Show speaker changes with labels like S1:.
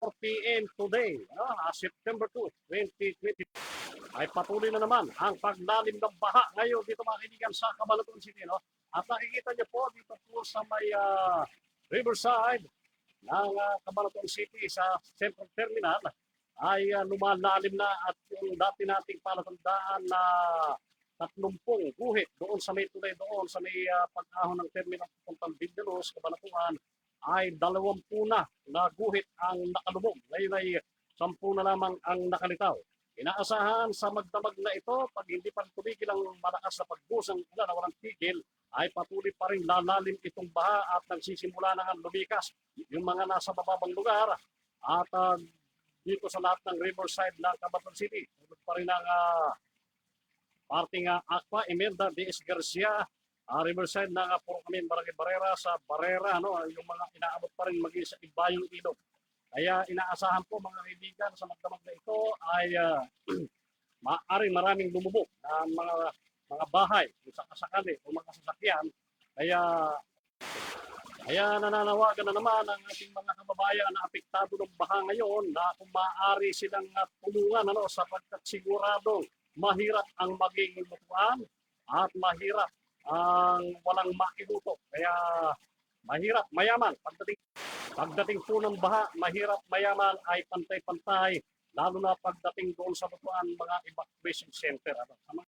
S1: 4 p.m. today, ah, September 2, 2020, ay patuloy na naman ang paglalim ng baha ngayon dito mga kaibigan sa Cabanatuan City. No? At nakikita niyo po dito po sa may ah, Riverside ng uh, Cabanatuan City sa Central Terminal ay uh, lumalalim na at yung dati nating palatandaan na 30 guhit doon sa may tulay doon sa may ah, pag-ahon ng terminal papuntang Bindalos, Cabanatuan ay 20 na na guhit ang nakalubog. Ngayon ay 10 na lamang ang nakalitaw. Inaasahan sa magdamag na ito, pag hindi pa tumigil ang malakas na pagbusang ulan na walang tigil, ay patuloy pa rin lalalim itong baha at nagsisimula na ang lumikas yung mga nasa bababang lugar at ah, dito sa lahat ng riverside ng Cabanatuan City. Tulad pa rin ang uh, parting uh, Aqua, Imelda, D.S. Garcia, uh, riverside ng uh, puro kami Barangay Barrera sa Barrera, no, yung mga inaabot pa rin maging sa Ibayong Ilog. Kaya inaasahan po mga kaibigan sa magdamag na ito ay uh, maaaring maraming lumubog na mga mga bahay kung sakasakali o mga sasakyan. Kaya kaya nananawagan na naman ang ating mga kababayan na apektado ng baha ngayon na kung maaari silang uh, tulungan ano, sapagkat siguradong mahirap ang maging lutuan at mahirap ang walang mailuto. Kaya mahirap, mayaman. Pagdating, pagdating po ng baha, mahirap, mayaman ay pantay-pantay. Lalo na pagdating doon sa lutuan, mga evacuation center. Ano,